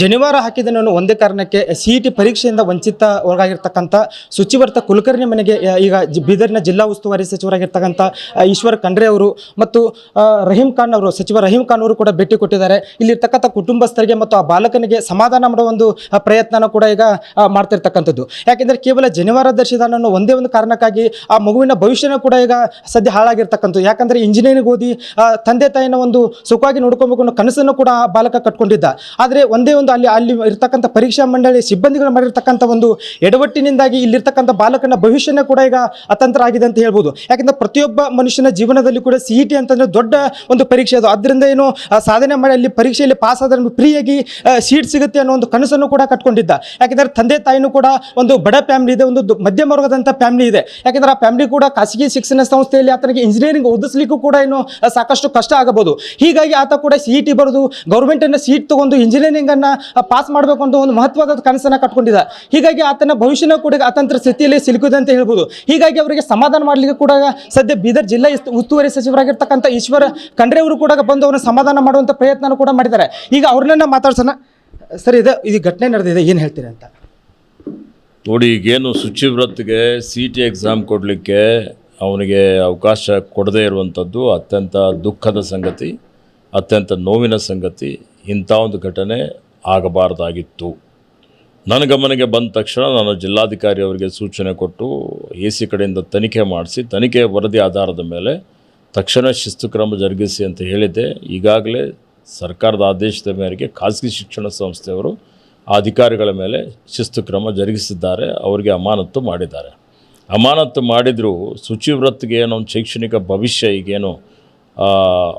ಜನಿವಾರ ಹಾಕಿದ ಒಂದೇ ಕಾರಣಕ್ಕೆ ಸಿ ಇ ಟಿ ಪರೀಕ್ಷೆಯಿಂದ ವಂಚಿತ ಒಳಗಾಗಿರ್ತಕ್ಕಂಥ ಶುಚಿವರ್ತ ಕುಲಕರ್ಣಿ ಮನೆಗೆ ಈಗ ಬೀದರ್ನ ಜಿಲ್ಲಾ ಉಸ್ತುವಾರಿ ಸಚಿವರಾಗಿರ್ತಕ್ಕಂಥ ಈಶ್ವರ್ ಖಂಡ್ರೆ ಅವರು ಮತ್ತು ರಹೀಂ ಖಾನ್ ಅವರು, ಸಚಿವ ರಹೀಂ ಖಾನ್ ಅವರು ಕೂಡ ಭೇಟಿ ಕೊಟ್ಟಿದ್ದಾರೆ. ಇಲ್ಲಿರ್ತಕ್ಕಂಥ ಕುಟುಂಬಸ್ಥರಿಗೆ ಮತ್ತು ಆ ಬಾಲಕನಿಗೆ ಸಮಾಧಾನ ಮಾಡೋ ಒಂದು ಪ್ರಯತ್ನ ಪ್ರಯತ್ನನ ಕೂಡ ಈಗ ಮಾಡ್ತಿರ್ತಕ್ಕಂಥದ್ದು. ಯಾಕೆಂದರೆ ಕೇವಲ ಜನಿವಾರ ದರ್ಶಿದಾನನ್ನು ಒಂದೇ ಒಂದು ಕಾರಣಕ್ಕಾಗಿ ಆ ಮಗುವಿನ ಭವಿಷ್ಯನ ಕೂಡ ಈಗ ಸದ್ಯ ಹಾಳಾಗಿರ್ತಕ್ಕಂಥದ್ದು. ಯಾಕಂದರೆ ಇಂಜಿನಿಯರಿಂಗ್ ಓದಿ ತಂದೆ ತಾಯಿನ ಒಂದು ಸುಖವಾಗಿ ನೋಡ್ಕೊಬೇಕು ಅನ್ನೋ ಕನಸನ್ನು ಕೂಡ ಆ ಬಾಲಕ ಕಟ್ಕೊಂಡಿದ್ದ. ಆದರೆ ಒಂದೇ ಒಂದು ಅಲ್ಲಿ ಅಲ್ಲಿ ಇರ್ತಕ್ಕಂಥ ಪರೀಕ್ಷಾ ಮಂಡಳಿ ಸಿಬ್ಬಂದಿಗಳು ಮಾಡಿರ್ತಕ್ಕಂಥ ಒಂದು ಎಡವಟ್ಟಿನಿಂದಾಗಿ ಇಲ್ಲಿರ್ತಕ್ಕಂಥ ಬಾಲಕನ ಭವಿಷ್ಯನೇ ಕೂಡ ಈಗ ಅತಂತ್ರ ಆಗಿದೆ ಅಂತ ಹೇಳ್ಬೋದು. ಯಾಕಂದ್ರೆ ಪ್ರತಿಯೊಬ್ಬ ಮನುಷ್ಯನ ಜೀವನದಲ್ಲಿ ಕೂಡ ಸಿ ಇ ಟಿ ಅಂತಂದ್ರೆ ದೊಡ್ಡ ಒಂದು ಪರೀಕ್ಷೆ ಅದು. ಅದರಿಂದ ಏನು ಸಾಧನೆ ಮಾಡಿ ಅಲ್ಲಿ ಪರೀಕ್ಷೆಯಲ್ಲಿ ಪಾಸ್ ಆದ್ರೆ ಫ್ರೀಯಾಗಿ ಸೀಟ್ ಸಿಗುತ್ತೆ ಅನ್ನೋ ಒಂದು ಕನಸನ್ನು ಕೂಡ ಕಟ್ಕೊಂಡಿದ್ದ. ಯಾಕಂದ್ರೆ ತಂದೆ ತಾಯಿನೂ ಕೂಡ ಒಂದು ಬಡ ಫ್ಯಾಮಿಲಿ ಇದೆ, ಒಂದು ಮಧ್ಯಮ ವರ್ಗದಂಥ ಫ್ಯಾಮಿಲಿ ಇದೆ. ಯಾಕಂದ್ರೆ ಆ ಫ್ಯಾಮಿಲಿ ಕೂಡ ಖಾಸಗಿ ಶಿಕ್ಷಣ ಸಂಸ್ಥೆಯಲ್ಲಿ ಆತನಿಗೆ ಇಂಜಿನಿಯರಿಂಗ್ ಓದಿಸ್ಲಿಕ್ಕೂ ಕೂಡ ಏನು ಸಾಕಷ್ಟು ಕಷ್ಟ ಆಗಬಹುದು. ಹೀಗಾಗಿ ಆತ ಕೂಡ ಸಿ ಇ ಟಿ ಬರೆದು ಗೌರ್ಮೆಂಟನ್ನು ಸೀಟ್ ತಗೊಂಡು ಇಂಜಿನಿಯರಿಂಗನ್ನು ಪಾಸ್ ಮಾಡಬೇಕು ಅಂತ ಒಂದು ಮಹತ್ವದ ಕನಸನ್ನು ಕಟ್ಕೊಂಡಿದ್ದ ಹೀಗಾಗಿ ಆತನ ಭವಿಷ್ಯನ ಕೂಡ ಅತಂತ್ರ ಸ್ಥಿತಿಯಲ್ಲಿ ಸಿಲುಕಿದೆ ಅಂತ ಹೇಳ್ಬೋದು. ಹೀಗಾಗಿ ಅವರಿಗೆ ಸಮಾಧಾನ ಮಾಡಲಿಕ್ಕೆ ಕೂಡ ಸದ್ಯ ಬೀದರ್ ಜಿಲ್ಲಾ ಉಸ್ತುವಾರಿ ಸಚಿವರಾಗಿರ್ತಕ್ಕಂಥ ಈಶ್ವರ ಖಂಡ್ರೆ ಅವರು ಕೂಡ ಬಂದು ಅವರನ್ನ ಸಮಾಧಾನ ಮಾಡುವಂಥ ಪ್ರಯತ್ನ ಕೂಡ ಮಾಡಿದ್ದಾರೆ. ಈಗ ಅವ್ರನ್ನ ಮಾತಾಡ್ಸೋಣ. ಸರ್, ಇದು ಇದು ಘಟನೆ ನಡೆದಿದೆ. ಏನು ಹೇಳ್ತೀರಿ ಅಂತ? ನೋಡಿ, ಈಗೇನು ಶುಚಿವ್ರತ್ಗೆ ಸಿ ಟಿ ಎಕ್ಸಾಮ್ ಕೊಡಲಿಕ್ಕೆ ಅವನಿಗೆ ಅವಕಾಶ ಕೊಡದೇ ಇರುವಂಥದ್ದು ಅತ್ಯಂತ ದುಃಖದ ಸಂಗತಿ, ಅತ್ಯಂತ ನೋವಿನ ಸಂಗತಿ, ಇಂಥ ಒಂದು ಘಟನೆ ಆಗಬಾರ್ದಾಗಿತ್ತು. ನನ್ನ ಗಮನಕ್ಕೆ ಬಂದ ತಕ್ಷಣ ನಾನು ಜಿಲ್ಲಾಧಿಕಾರಿ ಅವರಿಗೆ ಸೂಚನೆ ಕೊಟ್ಟು ಎ ಸಿ ಕಡೆಯಿಂದ ತನಿಖೆ ಮಾಡಿಸಿ, ತನಿಖೆ ವರದಿ ಆಧಾರದ ಮೇಲೆ ತಕ್ಷಣ ಶಿಸ್ತು ಕ್ರಮ ಜರುಗಿಸಿ ಅಂತ ಹೇಳಿದ್ದೆ. ಈಗಾಗಲೇ ಸರ್ಕಾರದ ಆದೇಶದ ಮೇರೆಗೆ ಖಾಸಗಿ ಶಿಕ್ಷಣ ಸಂಸ್ಥೆಯವರು ಆ ಅಧಿಕಾರಿಗಳ ಮೇಲೆ ಶಿಸ್ತು ಕ್ರಮ ಜರುಗಿಸಿದ್ದಾರೆ, ಅವರಿಗೆ ಅಮಾನತ್ತು ಮಾಡಿದ್ದಾರೆ. ಅಮಾನತ್ತು ಮಾಡಿದರೂ ಶುಚಿವ್ರತ್ಗೆ ಏನೋ ಒಂದು ಶೈಕ್ಷಣಿಕ ಭವಿಷ್ಯ ಈಗೇನು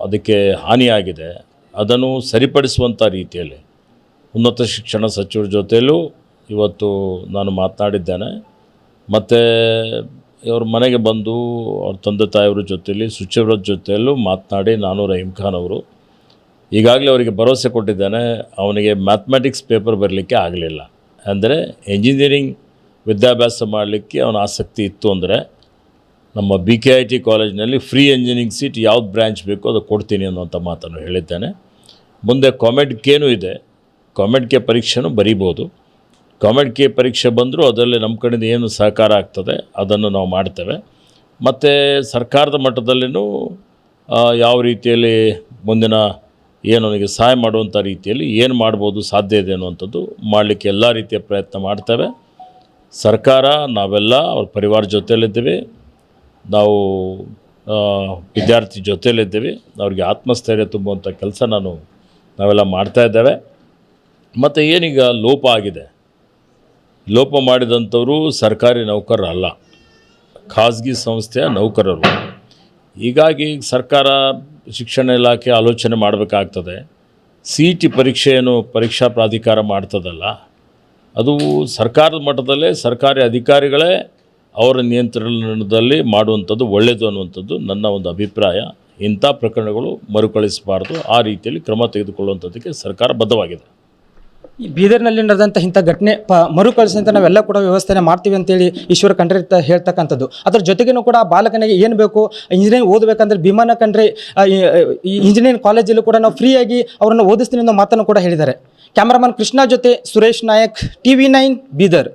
ಅದಕ್ಕೆ ಹಾನಿಯಾಗಿದೆ, ಅದನ್ನು ಸರಿಪಡಿಸುವಂಥ ರೀತಿಯಲ್ಲಿ ಉನ್ನತ ಶಿಕ್ಷಣ ಸಚಿವರ ಜೊತೆಯಲ್ಲೂ ಇವತ್ತು ನಾನು ಮಾತನಾಡಿದ್ದೇನೆ. ಮತ್ತು ಇವ್ರ ಮನೆಗೆ ಬಂದು ಅವ್ರ ತಂದೆ ತಾಯಿಯವ್ರ ಜೊತೆಯಲ್ಲಿ ಸುಚಿವ್ರ ಜೊತೆಯಲ್ಲೂ ಮಾತನಾಡಿ ನಾನು ರಹೀಮ್ ಖಾನ್ ಅವರು. ಈಗಾಗಲೇ ಅವರಿಗೆ ಭರವಸೆ ಕೊಟ್ಟಿದ್ದೇನೆ, ಅವನಿಗೆ ಮ್ಯಾಥಮೆಟಿಕ್ಸ್ ಪೇಪರ್ ಬರಲಿಕ್ಕೆ ಆಗಲಿಲ್ಲ. ಅಂದರೆ ಎಂಜಿನಿಯರಿಂಗ್ ವಿದ್ಯಾಭ್ಯಾಸ ಮಾಡಲಿಕ್ಕೆ ಅವನ ಆಸಕ್ತಿ ಇತ್ತು ಅಂದರೆ ನಮ್ಮ ಬಿ ಕೆ ಐ ಟಿ ಕಾಲೇಜಿನಲ್ಲಿ ಫ್ರೀ ಎಂಜಿನಿಯರಿಂಗ್ ಸೀಟ್ ಯಾವ್ದು ಬ್ರ್ಯಾಂಚ್ ಬೇಕೋ ಅದು ಕೊಡ್ತೀನಿ ಅನ್ನುವಂಥ ಮಾತನ್ನು ಹೇಳಿದ್ದೇನೆ. ಮುಂದೆ ಕಾಮೆಡ್ ಕೇನೂ ಇದೆ ಕಾಮೆಡ್ ಕೆ ಪರೀಕ್ಷೆನೂ ಬರೀಬೋದು. ಕಾಮೆಂಟ್ ಕೆ ಪರೀಕ್ಷೆ ಬಂದರೂ ಅದರಲ್ಲಿ ನಮ್ಮ ಕಡೆಯಿಂದ ಏನು ಸಹಕಾರ ಆಗ್ತದೆ ಅದನ್ನು ನಾವು ಮಾಡ್ತೇವೆ. ಮತ್ತು ಸರ್ಕಾರದ ಮಟ್ಟದಲ್ಲಿನೂ ಯಾವ ರೀತಿಯಲ್ಲಿ ಮುಂದಿನ ಏನು ನನಗೆ ಸಹಾಯ ಮಾಡುವಂಥ ರೀತಿಯಲ್ಲಿ ಏನು ಮಾಡ್ಬೋದು, ಸಾಧ್ಯ ಇದೆ ಅನ್ನುವಂಥದ್ದು ಮಾಡಲಿಕ್ಕೆ ಎಲ್ಲ ರೀತಿಯ ಪ್ರಯತ್ನ ಮಾಡ್ತೇವೆ. ಸರ್ಕಾರ, ನಾವೆಲ್ಲ ಅವ್ರ ಪರಿವಾರ ಜೊತೆಯಲ್ಲಿದ್ದೀವಿ. ನಾವು ವಿದ್ಯಾರ್ಥಿ ಜೊತೆಯಲ್ಲಿದ್ದೀವಿ. ಅವ್ರಿಗೆ ಆತ್ಮಸ್ಥೈರ್ಯ ತುಂಬುವಂಥ ಕೆಲಸ ನಾನು ನಾವೆಲ್ಲ ಮಾಡ್ತಾ ಇದ್ದೇವೆ. ಮತ್ತು ಏನೀಗ ಲೋಪ ಆಗಿದೆ? ಲೋಪ ಮಾಡಿದಂಥವರು ಸರ್ಕಾರಿ ನೌಕರರಲ್ಲ. ಖಾಸಗಿ ಸಂಸ್ಥೆಯ ನೌಕರರು. ಹೀಗಾಗಿ ಸರ್ಕಾರ ಶಿಕ್ಷಣ ಇಲಾಖೆ ಆಲೋಚನೆ ಮಾಡಬೇಕಾಗ್ತದೆ. ಸಿ ಇ ಟಿ ಪರೀಕ್ಷೆಯನ್ನು ಪರೀಕ್ಷಾ ಪ್ರಾಧಿಕಾರ ಮಾಡ್ತದಲ್ಲ. ಅದು ಸರ್ಕಾರದ ಮಟ್ಟದಲ್ಲೇ ಸರ್ಕಾರಿ ಅಧಿಕಾರಿಗಳೇ ಅವರ ನಿಯಂತ್ರಣದಲ್ಲಿ ಮಾಡುವಂಥದ್ದು ಒಳ್ಳೆಯದು ಅನ್ನುವಂಥದ್ದು ನನ್ನ ಒಂದು ಅಭಿಪ್ರಾಯ. ಇಂಥ ಪ್ರಕರಣಗಳು ಮರುಕಳಿಸಬಾರ್ದು. ಆ ರೀತಿಯಲ್ಲಿ ಕ್ರಮ ತೆಗೆದುಕೊಳ್ಳುವಂಥದ್ದಕ್ಕೆ ಸರ್ಕಾರ ಬದ್ಧವಾಗಿದೆ. ಈ ಬೀದರ್ನಲ್ಲಿ ನಡೆದಂಥ ಇಂಥ ಘಟನೆ ಪ ಮರುಕಳಿಸಂತ ನಾವೆಲ್ಲ ಕೂಡ ವ್ಯವಸ್ಥೆನ ಮಾಡ್ತೀವಿ ಅಂತೇಳಿ ಈಶ್ವರ ಖಂಡ್ರೆ ಹೇಳ್ತಕ್ಕಂಥದ್ದು. ಅದ್ರ ಜೊತೆಗೇನು ಕೂಡ ಬಾಲಕನಿಗೆ ಏನು ಬೇಕು, ಇಂಜಿನಿಯರಿಂಗ್ ಓದಬೇಕಂದ್ರೆ ಭೀಮಾನ ಈ ಇಂಜಿನಿಯರಿಂಗ್ ಕಾಲೇಜಲ್ಲೂ ಕೂಡ ನಾವು ಫ್ರೀಯಾಗಿ ಅವರನ್ನು ಓದಿಸ್ತೀನಿ ಅನ್ನೋ ಮಾತನ್ನು ಕೂಡ ಹೇಳಿದ್ದಾರೆ. ಕ್ಯಾಮ್ರಾಮನ್ ಕೃಷ್ಣ ಜೊತೆ Suresh Nayak T V nine, Bidar.